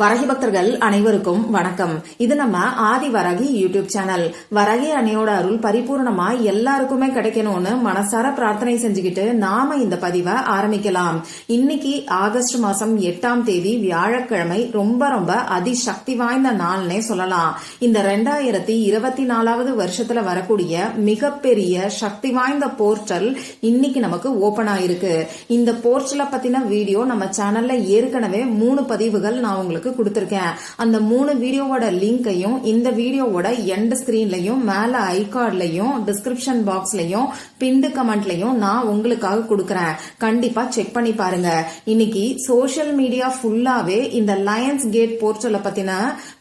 வரகி பக்தர்கள் அனைவருக்கும் வணக்கம். இது நம்ம ஆதி வரகி யூடியூப் சேனல். வரகி அணையோட அருள் பரிபூர்ணமா எல்லாருக்குமே கிடைக்கணும்னு மனசார பிரார்த்தனை செஞ்சுக்கிட்டு நாம இந்த பதிவை ஆரம்பிக்கலாம். இன்னைக்கு ஆகஸ்ட் மாசம் எட்டாம் தேதி வியாழக்கிழமை ரொம்ப ரொம்ப அதிசக்தி வாய்ந்த நாள்னே சொல்லலாம். இந்த ரெண்டாயிரத்தி இருபத்தி நாலாவது வருஷத்துல வரக்கூடிய மிகப்பெரிய சக்தி வாய்ந்த போர்ட்டல் இன்னைக்கு நமக்கு ஓபன் ஆயிருக்கு. இந்த போர்ட்டலை பத்தின வீடியோ நம்ம சேனல்ல ஏற்கனவே மூணு பதிவுகள் நான் உங்களுக்கு உங்களுக்கு கொடுத்துருக்கேன். அந்த மூணு வீடியோவோட லிங்கையும் இந்த வீடியோவோட எண்ட் ஸ்கிரீன்லையும் மேல ஐகார்ட்லையும் டிஸ்கிரிப்ஷன் பாக்ஸ்லையும் பிண்டு கமெண்ட்லையும் நான் உங்களுக்காக கொடுக்குறேன். கண்டிப்பா செக் பண்ணி பாருங்க. இன்னைக்கு சோசியல் மீடியா ஃபுல்லாவே இந்த லயன்ஸ் கேட் போர்ட்டலை பத்தின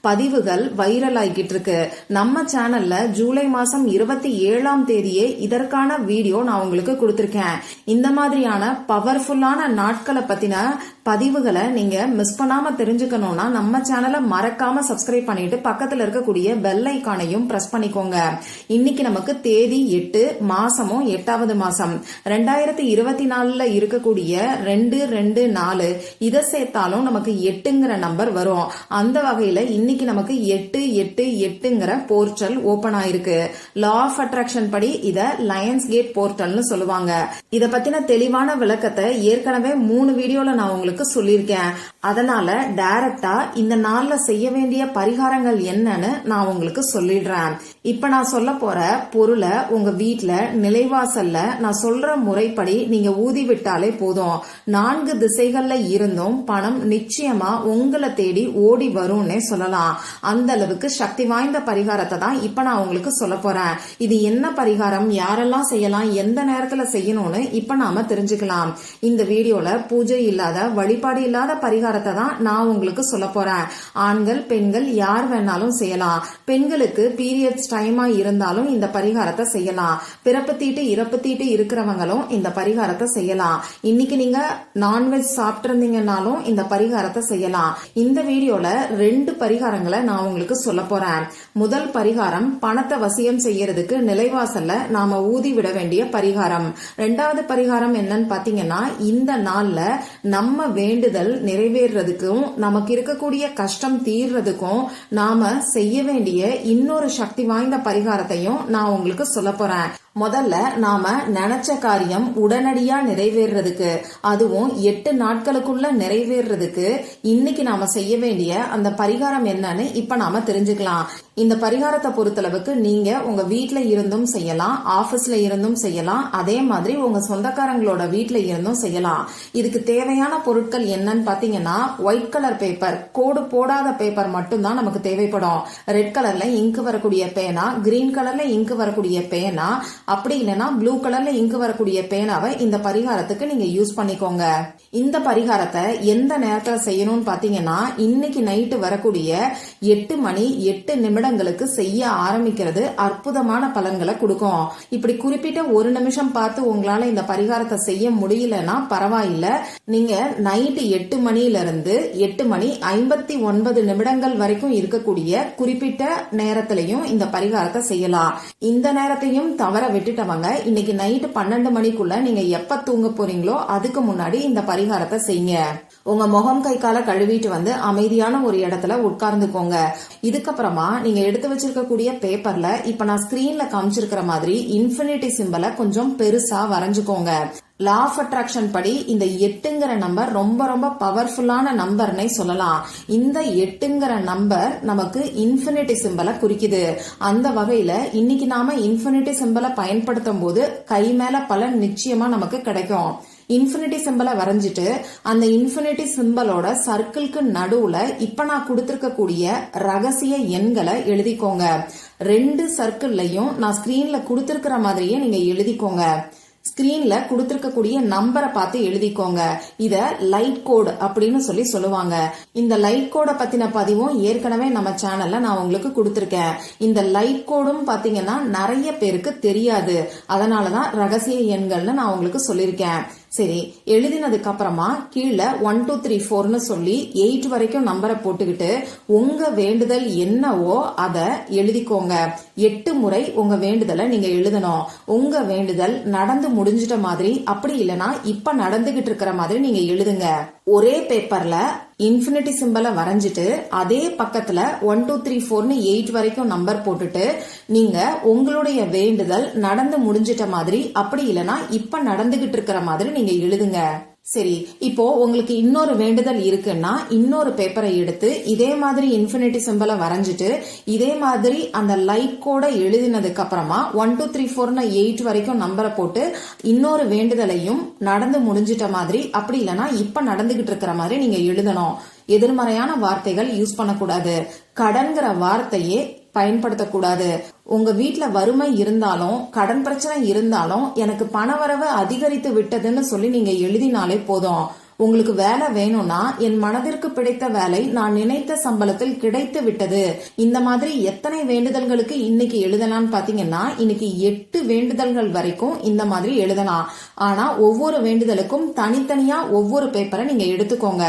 பதிவுகள் வைரல் ஆகிட்டு இருக்கு நம்ம சேனல்ல ஜூலை மாசம் இருபத்தி ஏழாம் தேதியே இதற்கான வீடியோ நான் உங்களுக்கு கொடுத்திருக்கேன். இந்த மாதிரியான பவர்ஃபுல்லான நாட்களை பத்தின பதிவுகளை நீங்க மிஸ் பண்ணாம தெரிஞ்சுக்கணும்னா நம்ம சேனலை மறக்காம சப்ஸ்கிரைப் பண்ணிட்டு பக்கத்துல இருக்கக்கூடிய பெல் ஐக்கானையும் பிரஸ் பண்ணிக்கோங்க. இன்னைக்கு நமக்கு தேதி எட்டு மாசமும் எட்டாவது மாசம். ரெண்டாயிரத்தி இருபத்தி நாலுல இருக்கக்கூடிய ரெண்டு ரெண்டு நாலு இதை சேர்த்தாலும் நமக்கு எட்டுங்கிற நம்பர் வரும். அந்த வகையில இன்னைக்கு நமக்கு எட்டு எட்டு எட்டுங்கிற போர்ட்டல் ஓபன் ஆயிருக்கு. லா ஆஃப் அட்ராக்ஷன் படி இத லயன்ஸ் கேட் போர்ட்டல்னு சொல்லுவாங்க. இத பத்தின தெளிவான விளக்கத்தை ஏற்கனவே மூணு வீடியோல நான் உங்களுக்கு சொல்லியிருக்கேன் அதனால டைரக்டா இந்த நாள்ல செய்ய வேண்டிய பரிகாரங்கள் என்னன்னு நான் உங்களுக்கு சொல்லிடுறேன். இப்ப நான் சொல்ல போற பொருளை உங்க வீட்டுல நிலைவாசல்ல நான் சொல்ற முறைப்படி நீங்க ஊதி விட்டாலே போதும். நான்கு திசைகள்ல இருந்தும் பணம் நிச்சயமா உங்களை தேடி ஓடி வரும்னே சொல்லலாம். அந்த அளவுக்கு சக்தி வாய்ந்த பரிகாரத்தை தான் இப்ப நான் உங்களுக்கு சொல்ல போறேன். இது என்ன பரிகாரம்? யாரெல்லாம் செய்யலாம்? எந்த நேரத்துல செய்யணும்னு இப்ப நாம தெரிஞ்சுக்கலாம். இந்த வீடியோல பூஜை இல்லாத வழிபாடு இல்லாத பரிகாரம் பரிகாரத்தை தான் நான் உங்களுக்கு சொல்ல போறேன். ஆண்கள் பெண்கள் யார் வேணாலும் செய்யலாம். பெண்களுக்கு பீரியட்ஸ் டைமா இருந்தாலும் இந்த பரிகாரத்தை செய்யலாம். பிறப்பு தீட்டு இறப்பு தீட்டு இருக்கிறவங்களும் இந்த பரிகாரத்தை செய்யலாம். இன்னைக்கு நீங்க நான்வெஜ் சாப்பிட்டிருந்தீங்கன்னாலும் இந்த பரிகாரத்தை செய்யலாம். இந்த வீடியோல ரெண்டு பரிகாரங்களை நான் உங்களுக்கு சொல்ல போறேன். முதல் பரிகாரம் பணத்தை வசியம் செய்யறதுக்கு நிலைவாசல்ல நாம ஊதி விட வேண்டிய பரிகாரம். ரெண்டாவது பரிகாரம் என்னன்னு பாத்தீங்கன்னா இந்த நாள்ல நம்ம வேண்டுதல் நிறைவேறதுக்கும் நமக்கு இருக்கக்கூடிய கஷ்டம் தீர்றதுக்கும் நாம செய்ய வேண்டிய இன்னொரு சக்தி வாய்ந்த பரிகாரத்தையும் நான் உங்களுக்கு சொல்ல போறேன். முதல்ல நாம நினைச்ச காரியம் உடனடியா நிறைவேறதுக்கு அதுவும் எட்டு நாட்களுக்குள்ள நிறைவேறதுக்கு இன்னைக்கு நாம செய்ய வேண்டிய அந்த பரிகாரம் என்னன்னு இப்ப நாம தெரிஞ்சுக்கலாம். இந்த பரிகாரத்தை பொறுத்தளவுக்கு நீங்க உங்க வீட்ல இருந்தும் செய்யலாம் ஆபீஸ்ல இருந்தும் செய்யலாம் அதே மாதிரி உங்க சொந்தக்காரங்களோட வீட்ல இருந்தும் செய்யலாம். இதுக்கு தேவையான பொருட்கள் என்னன்னு பாத்தீங்கன்னா ஒயிட் கலர் பேப்பர் கோடு போடாத பேப்பர் மட்டும்தான் நமக்கு தேவைப்படும். ரெட் கலர்ல இங்கு வரக்கூடிய பேனா கிரீன் கலர்ல இங்கு வரக்கூடிய பேனா அப்படி இல்லைன்னா ப்ளூ கலர்ல இங்கு வரக்கூடிய பேனாவை இந்த பரிகாரத்துக்கு நீங்க யூஸ் பண்ணிக்கோங்க. இந்த பரிகாரத்தை எந்த நேரத்துல செய்யணும்னு பாத்தீங்கன்னா இன்னைக்கு நைட்டு வரக்கூடிய எட்டு மணி எட்டு நிமிடங்களுக்கு செய்ய ஆரம்பிக்கிறது அற்புதமான பலன்களை கொடுக்கும். இப்படி குறிப்பிட்ட ஒரு நிமிஷம் பார்த்து உங்களால இந்த பரிகாரத்தை செய்ய முடியலன்னா பரவாயில்ல. நீங்க நைட்டு எட்டு மணில இருந்து எட்டு மணி ஐம்பத்தி ஒன்பது நிமிடங்கள் வரைக்கும் இருக்கக்கூடிய குறிப்பிட்ட நேரத்திலையும் இந்த பரிகாரத்தை செய்யலாம். இந்த நேரத்தையும் தவற விட்டுட்டவங்க இன்னைக்கு நைட்டு பன்னெண்டு மணிக்குள்ள நீங்க எப்ப தூங்க போறீங்களோ அதுக்கு முன்னாடி இந்த பரிகாரத்தை செய்யுங்க. உங்க முகம் கை கால கழுவிட்டு வந்து அமைதியான ஒரு இடத்துல உட்கார்ந்துக்கோங்க. இதுக்கப்புறமா நீங்க எடுத்து வச்சிருக்கக்கூடிய பேப்பர்ல இப்ப நான் ஸ்கிரீன்ல காமிச்சிருக்கிற மாதிரி இன்ஃபினிட்டி சிம்பலை கொஞ்சம் பெருசா வரைஞ்சுக்கோங்க. லா ஆஃப் அட்ராக்ஷன் படி இந்த எட்டுங்கிற நம்பர் ரொம்ப ரொம்ப பவர்ஃபுல்லான நம்பர்னே சொல்லலாம். இந்த எட்டுங்கிற நம்பர் நமக்கு இன்ஃபினிட்டி சிம்பலை குறிக்குது. அந்த வகையில இன்னைக்கு நாம இன்ஃபினிட்டி சிம்பலை பயன்படுத்தும் போது கை மேல பலன் நிச்சயமா நமக்கு கிடைக்கும். இன்ஃபினிட்டி சிம்பிளை வரைஞ்சிட்டு அந்த இன்ஃபினிட்டி சிம்பிளோட சர்க்கிள்க்கு நடுவுல இப்ப நான் கொடுத்திருக்கக்கூடிய ரகசிய எண்களை எழுதிக்கோங்க. ரெண்டு சர்க்கிள்லையும் நான் ஸ்கிரீன்ல கொடுத்திருக்கிற மாதிரியே நீங்க எழுதிக்கோங்க. ஸ்கிரீன்ல கொடுத்திருக்கக்கூடிய நம்பரை பார்த்து எழுதிக்கோங்க. இத லைட் கோட் அப்படின்னு சொல்லி சொல்லுவாங்க. இந்த லைட் கோடை பத்தின பதிவும் ஏற்கனவே நம்ம சேனல்ல நான் உங்களுக்கு கொடுத்துருக்கேன். இந்த லைட் கோடும் பாத்தீங்கன்னா நிறைய பேருக்கு தெரியாது. அதனாலதான் ரகசிய எண்கள்னு நான் உங்களுக்கு சொல்லியிருக்கேன். சரி எழுதினதுக்கு அப்புறமா கீழே ஒன் டூ த்ரீ ஃபோர்னு சொல்லி எயிட் வரைக்கும் நம்பரை போட்டுக்கிட்டு உங்க வேண்டுதல் என்னவோ அதை எழுதிக்கோங்க. எட்டு முறை உங்க வேண்டுதலை நீங்க எழுதணும். உங்க வேண்டுதல் நடந்து முடிஞ்சிட்ட மாதிரி அப்படி இல்லைன்னா இப்ப நடந்துகிட்டு இருக்கிற மாதிரி நீங்க எழுதுங்க. ஒரே பேப்பர்ல இன்ஃபினிட்டி சிம்பலை வரைஞ்சிட்டு அதே பக்கத்துல ஒன் டூ த்ரீ ஃபோர்னு எயிட் வரைக்கும் நம்பர் போட்டுட்டு நீங்க உங்களுடைய வேண்டுதல் நடந்து முடிஞ்சிட்ட மாதிரி அப்படி இல்லைன்னா இப்ப நடந்துகிட்டு இருக்கிற மாதிரி நீங்க எழுதுங்க. சரி இப்போ உங்களுக்கு இன்னொரு வேண்டுதல் இருக்குன்னா இன்னொரு பேப்பரை எடுத்து இதே மாதிரி இன்ஃபினிட்டி சிம்பிளை வரைஞ்சிட்டு இதே மாதிரி அந்த லைக் கூட எழுதினதுக்கு அப்புறமா ஒன் டூ த்ரீ ஃபோர்னு எயிட் வரைக்கும் நம்பரை போட்டு இன்னொரு வேண்டுதலையும் நடந்து முடிஞ்சிட்ட மாதிரி அப்படி இல்லைன்னா இப்ப நடந்துகிட்டு இருக்கிற மாதிரி நீங்க எழுதணும். எதிர்மறையான வார்த்தைகள் யூஸ் பண்ணக்கூடாது. கடன்கிற வார்த்தையே பயன்படுத்தக்கூடாது. உங்க வீட்டுல வறுமை இருந்தாலும் கடன் பிரச்சனை இருந்தாலும் எனக்கு பணவரவு அதிகரித்து விட்டதுன்னு சொல்லி நீங்க எழுதினாலே போதும். உங்களுக்கு வேலை வேணும்னா என் மனதிற்கு பிடித்த வேலை நான் நினைத்த சம்பளத்தில் கிடைத்து விட்டது. இந்த மாதிரி எத்தனை வேண்டுதல்களுக்கு இன்னைக்கு எழுதலாம்னு பாத்தீங்கன்னா இன்னைக்கு எட்டு வேண்டுதல்கள் வரைக்கும் இந்த மாதிரி எழுதலாம். ஆனா ஒவ்வொரு வேண்டுதலுக்கும் தனித்தனியா ஒவ்வொரு பேப்பரை நீங்க எடுத்துக்கோங்க.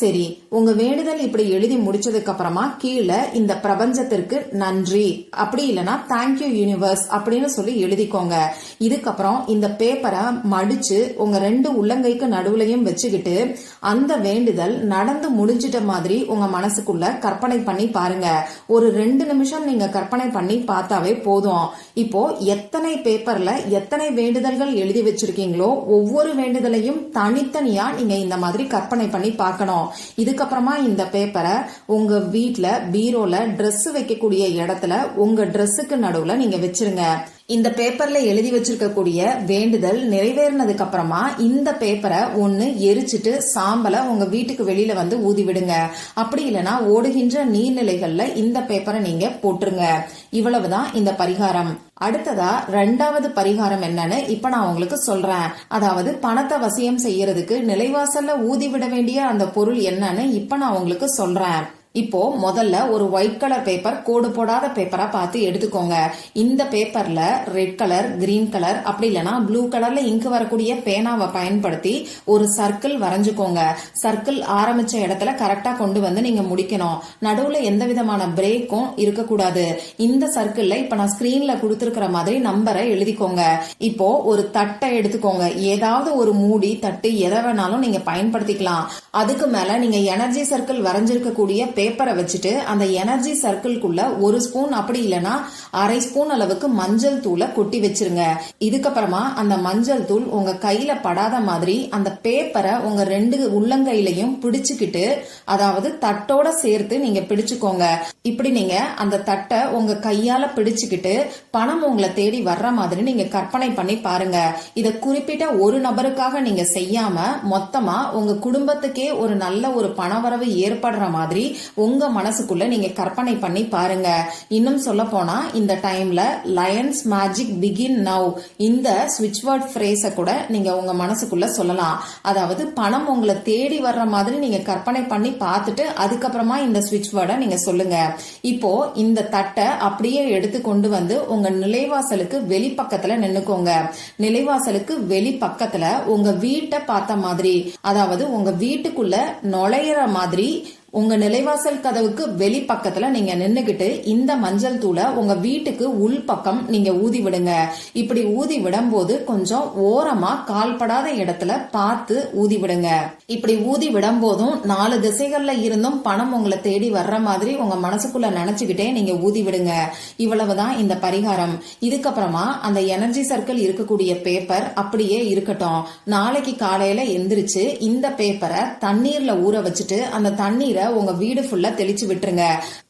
சரி உங்க வேண்டுதல் இப்படி எழுதி முடிச்சதுக்கு அப்புறமா கீழே இந்த பிரபஞ்சத்திற்கு நன்றி. அப்படி இல்லைன்னா தேங்க்யூ யூனிவர்ஸ் அப்படின்னு சொல்லி எழுதிக்கோங்க. இதுக்கப்புறம் இந்த பேப்பரை மடிச்சு உங்க ரெண்டு உள்ளங்கைக்கு நடுவுலையும் வச்சுக்கிட்டு அந்த வேண்டுதல் நடந்து முடிஞ்சிட்ட மாதிரி உங்க மனசுக்குள்ள கற்பனை பண்ணி பாருங்க. ஒரு ரெண்டு நிமிஷம் நீங்க கற்பனை பண்ணி பார்த்தாவே போதும். இப்போ எத்தனை பேப்பர்ல எத்தனை வேண்டுதல்கள் எழுதி வச்சிருக்கீங்களோ ஒவ்வொரு வேண்டுதலையும் தனித்தனியா நீங்க இந்த மாதிரி கற்பனை பண்ணி பார்க்கணும். இதுக்கப்புறமா இந்த பேப்பரை உங்க வீட்டுல பீரோல ட்ரெஸ் வைக்கக்கூடிய இடத்துல உங்க ட்ரெஸ்ஸுக்கு நடுவுல நீங்க வச்சிருங்க. இந்த பேப்பர்ல எழுதி வச்சிருக்கக்கூடிய வேண்டுதல் நிறைவேறினதுக்கு அப்புறமா இந்த பேப்பரை ஒன்னு எரிச்சிட்டு சாம்பலை உங்க வீட்டுக்கு வெளியில வந்து ஊதி விடுங்க. அப்படி இல்லைன்னா ஓடுகின்ற நீர்நிலைகள்ல இந்த பேப்பரை நீங்க போட்டுருங்க. இவ்வளவுதான் இந்த பரிகாரம். அடுத்ததா ரெண்டாவது பரிகாரம் என்னன்னு இப்ப நான் உங்களுக்கு சொல்றேன். அதாவது பணத்தை வசியம் செய்யறதுக்கு நிலைவாசல்ல ஊதி விட வேண்டிய அந்த பொருள் என்னன்னு இப்ப நான் உங்களுக்கு சொல்றேன். இப்போ முதல்ல ஒரு ஒயிட் கலர் பேப்பர் கோடு போடாத பேப்பரா பார்த்து எடுத்துக்கோங்க. இந்த பேப்பர்ல ரெட் கலர் கிரீன் கலர் அப்படி இல்லைன்னா ப்ளூ கலர்ல இங்கு வரக்கூடிய பேனாவை பயன்படுத்தி ஒரு சர்க்கிள் வரைஞ்சுக்கோங்க. சர்க்கிள் ஆரம்பிச்ச இடத்துல கரெக்டா கொண்டு வந்து நீங்க முடிக்கணும். நடுவுல எந்த விதமான பிரேக்கும் இருக்கக்கூடாது. இந்த சர்க்கிள்ல இப்ப நான் ஸ்கிரீன்ல கொடுத்துருக்கிற மாதிரி நம்பரை எழுதிக்கோங்க. இப்போ ஒரு தட்டை எடுத்துக்கோங்க. ஏதாவது ஒரு மூடி தட்டு எதை வேணாலும் நீங்க பயன்படுத்திக்கலாம். அதுக்கு மேல நீங்க எனர்ஜி சர்க்கிள் வரைஞ்சிருக்கக்கூடிய பேப்பரை வச்சுட்டு அந்த எனர்ஜி சர்க்கிள்குள்ள ஒரு ஸ்பூன் அப்படி இல்லைன்னா அரை ஸ்பூன் அளவுக்கு மஞ்சள் தூளை கொட்டி வச்சிருங்க. இதுக்கப்புறமா அந்த மஞ்சள் தூள் உங்க கையில படாத மாதிரி அந்த பேப்பரை உங்க ரெண்டு உள்ளங்கையிலையும் பிடிச்சுக்கிட்டு அதாவது தட்டோட சேர்த்து நீங்க பிடிச்சுக்கோங்க. இப்படி நீங்க அந்த தட்டை உங்க கையால பிடிச்சுக்கிட்டு பணம் உங்களை தேடி வர்ற மாதிரி நீங்க கற்பனை பண்ணி பாருங்க. இத குறிப்பிட்ட ஒரு நபருக்காக நீங்க செய்யாம மொத்தமா உங்க குடும்பத்துக்கே ஒரு நல்ல ஒரு பணவரவு ஏற்படுற மாதிரி உங்க மனசுக்குள்ள நீங்க கற்பனை பண்ணி பாருங்க. இன்னும் சொல்ல போனா இந்த டைம்ல லயன்ஸ் மேஜிக் பிகின் நவ் இந்த ஸ்விட்ச் வேர்ட் ஃப்ரேஸ கூட நீங்க உங்க மனசுக்குள்ள சொல்லலாம். அதாவது பணம் உங்களை தேடி வர்ற மாதிரி நீங்க கற்பனை பண்ணி பார்த்துட்டு அதுக்கப்புறமா இந்த சுவிட்ச் வேர்டை நீங்க சொல்லுங்க. இப்போ இந்த தட்டை அப்படியே எடுத்து கொண்டு வந்து உங்க நிலைவாசலுக்கு வெளிப்பக்கத்துல நின்னுக்கோங்க. நிலைவாசலுக்கு வெளிப்பக்கத்துல உங்க வீட்டை பார்த்த மாதிரி அதாவது உங்க வீட்டுக்குள்ள நுழையிற மாதிரி உங்க நிலைவாசல் கதவுக்கு வெளி பக்கத்துல நீங்க நின்னுகிட்டு இந்த மஞ்சள் தூளை உங்க வீட்டுக்கு உள் பக்கம் நீங்க ஊதி விடுங்க. இப்படி ஊதி விடும்போது கொஞ்சம் ஓரமா கால்படாத இடத்துல பார்த்து ஊதி விடுங்க. இப்படி ஊதி விடும் போதும் நாலு திசைகள்ல இருந்தும் பணம் உங்களை தேடி வர்ற மாதிரி உங்க மனசுக்குள்ள நினைச்சுக்கிட்டே நீங்க ஊதி விடுங்க. இவ்வளவுதான் இந்த பரிகாரம். இதுக்கப்புறமா அந்த எனர்ஜி சர்க்கிள் இருக்கக்கூடிய பேப்பர் அப்படியே இருக்கட்டும். நாளைக்கு காலையில எந்திரிச்சு இந்த பேப்பரை தண்ணீர்ல ஊற வச்சுட்டு அந்த தண்ணீரை உங்க வீடு ஃபுல்லா தெளிச்சு விட்டுருங்க.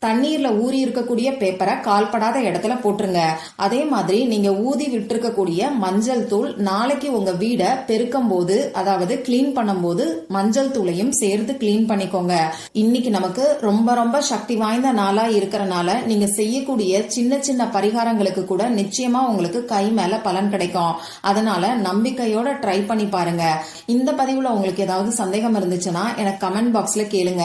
தண்ணீர்ல ஊறி இருக்கக்கூடிய பேப்பரை கால்படாத இடத்துல போட்டுருங்க. அதே மாதிரி நீங்க ஊதி விட்டுருக்கக்கூடிய மஞ்சள் தூள் நாளைக்கு உங்க வீடை பெருக்கும் போது அதாவது கிளீன் பண்ணும்போது மஞ்சள் தூளையும் சேர்த்து கிளீன் பண்ணிக்கோங்க. இன்னைக்கு நமக்கு ரொம்ப ரொம்ப சக்தி வாய்ந்த நாளா இருக்கிறனால நீங்க செய்யக்கூடிய சின்ன சின்ன பரிகாரங்களுக்கு கூட நிச்சயமா உங்களுக்கு கை மேல பலன் கிடைக்கும். அதனால நம்பிக்கையோட ட்ரை பண்ணி பாருங்க. இந்த பதிவுல உங்களுக்கு ஏதாவது சந்தேகம் இருந்துச்சுன்னா எனக்கு கமெண்ட் பாக்ஸ்ல கேளுங்க.